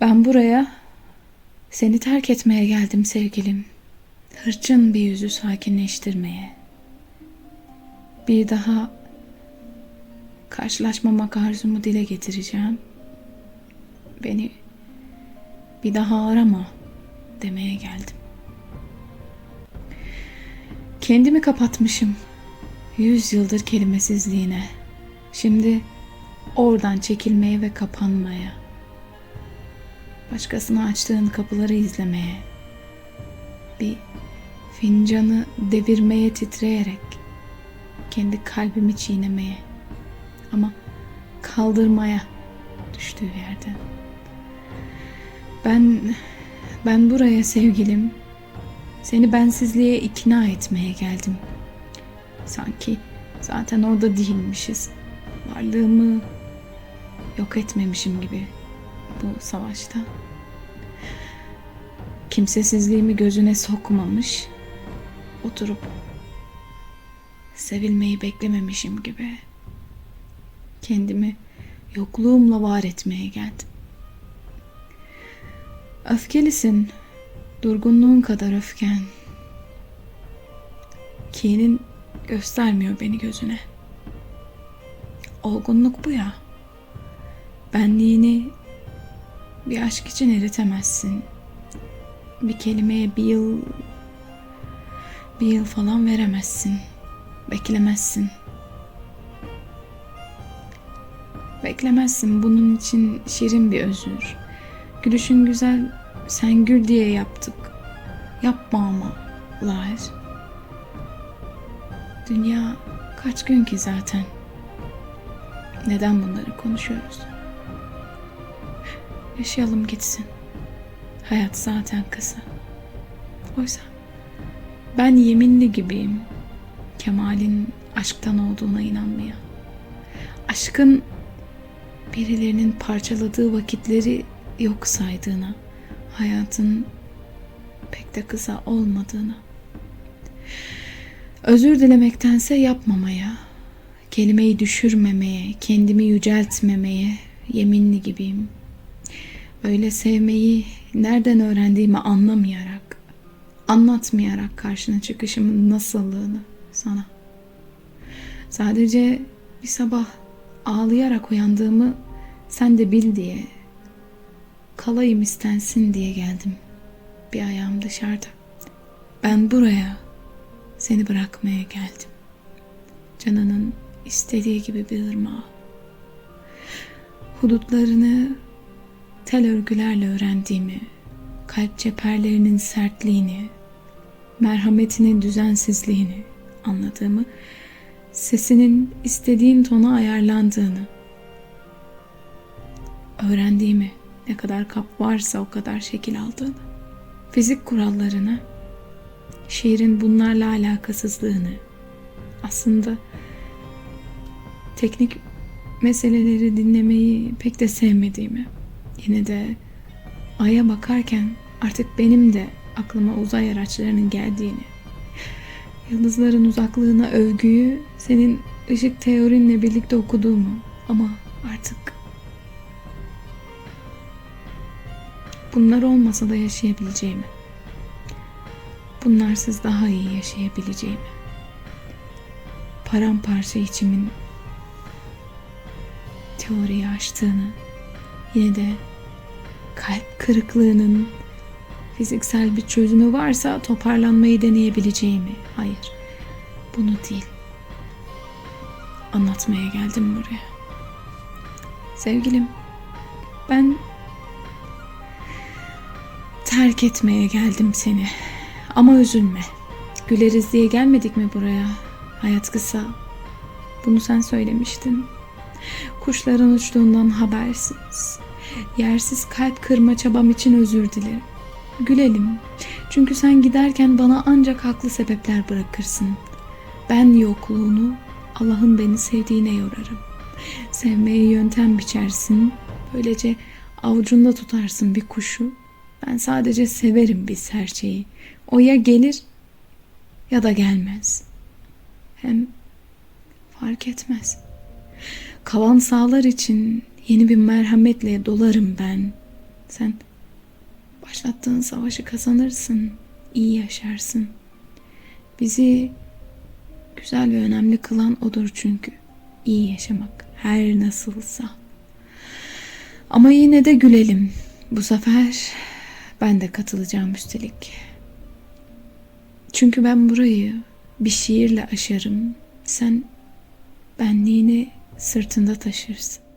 Ben buraya seni terk etmeye geldim sevgilim. Hırçın bir yüzü sakinleştirmeye. Bir daha karşılaşmamak arzumu dile getireceğim. Beni bir daha arama demeye geldim. Kendimi kapatmışım. Yüz yıldır kelimesizliğine. Şimdi oradan çekilmeye ve kapanmaya. Başkasına açtığın kapıları izlemeye. Bir fincanı devirmeye titreyerek kendi kalbimi çiğnemeye ama kaldırmaya düştüğü yerden. Ben ben buraya sevgilim seni bensizliğe ikna etmeye geldim. Sanki zaten orada değilmişiz. Varlığımı yok etmemişim gibi bu savaşta. Kimsesizliğimi gözüne sokmamış, oturup sevilmeyi beklememişim gibi kendimi yokluğumla var etmeye geldim. Öfkelisin, durgunluğun kadar öfken. Kinin göstermiyor beni gözüne. Olgunluk bu ya. Benliğini bir aşk için eritemezsin. Bir kelimeye bir yıl bir yıl falan veremezsin. Beklemezsin. Beklemezsin bunun için şirin bir özür. Gülüşün güzel, sen gül diye yaptık. Yapma ama, Lahir. Dünya kaç gün ki zaten? Neden bunları konuşuyoruz? Yaşayalım gitsin. Hayat zaten kısa. Oysa ben yeminli gibiyim. Kemal'in aşktan olduğuna inanmaya. Aşkın birilerinin parçaladığı vakitleri yok saydığına, hayatın pek de kısa olmadığına. Özür dilemektense yapmamaya, kelimeyi düşürmemeye, kendimi yüceltmemeye yeminli gibiyim. Öyle sevmeyi nereden öğrendiğimi anlamayarak, anlatmayarak karşına çıkışımın nasıllığını sana. Sadece bir sabah ağlayarak uyandığımı sen de bil diye, kalayım istensin diye geldim. Bir ayağım dışarıda. Ben buraya seni bırakmaya geldim. Canının istediği gibi bir ırmağa. Hudutlarını tel örgülerle öğrendiğimi, kalp çeperlerinin sertliğini, merhametinin düzensizliğini anladığımı, sesinin istediğin tona ayarlandığını, öğrendiğimi, ne kadar kap varsa o kadar şekil aldığını, fizik kurallarını, şiirin bunlarla alakasızlığını, aslında teknik meseleleri dinlemeyi pek de sevmediğimi, yine de aya bakarken artık benim de aklıma uzay araçlarının geldiğini, yıldızların uzaklığına övgüyü senin ışık teorinle birlikte okuduğumu ama artık bunlar olmasa da yaşayabileceğimi, bunlarsız daha iyi yaşayabileceğimi, paramparça içimin teoriyi aştığını, yine de kalp kırıklığının fiziksel bir çözümü varsa toparlanmayı deneyebileceğimi. Hayır, bunu değil. Anlatmaya geldim buraya. Sevgilim, ben terk etmeye geldim seni. Ama üzülme. Güleriz diye gelmedik mi buraya? Hayat kısa. Bunu sen söylemiştin. Kuşların uçtuğundan habersiz. Yersiz kalp kırma çabam için özür dilerim. Gülelim. Çünkü sen giderken bana ancak haklı sebepler bırakırsın. Ben yokluğunu Allah'ın beni sevdiğine yorarım. Sevmeye yöntem biçersin. Böylece avucunda tutarsın bir kuşu. Ben sadece severim bir serçeyi. O ya gelir ya da gelmez. Hem fark etmez. Kalan sağlar için yeni bir merhametle dolarım ben. Sen başlattığın savaşı kazanırsın. iyi yaşarsın. Bizi güzel ve önemli kılan odur çünkü. iyi yaşamak her nasılsa. Ama yine de gülelim. Bu sefer ben de katılacağım üstelik. Çünkü ben burayı bir şiirle aşarım. Sen benliğini sırtında taşırsın.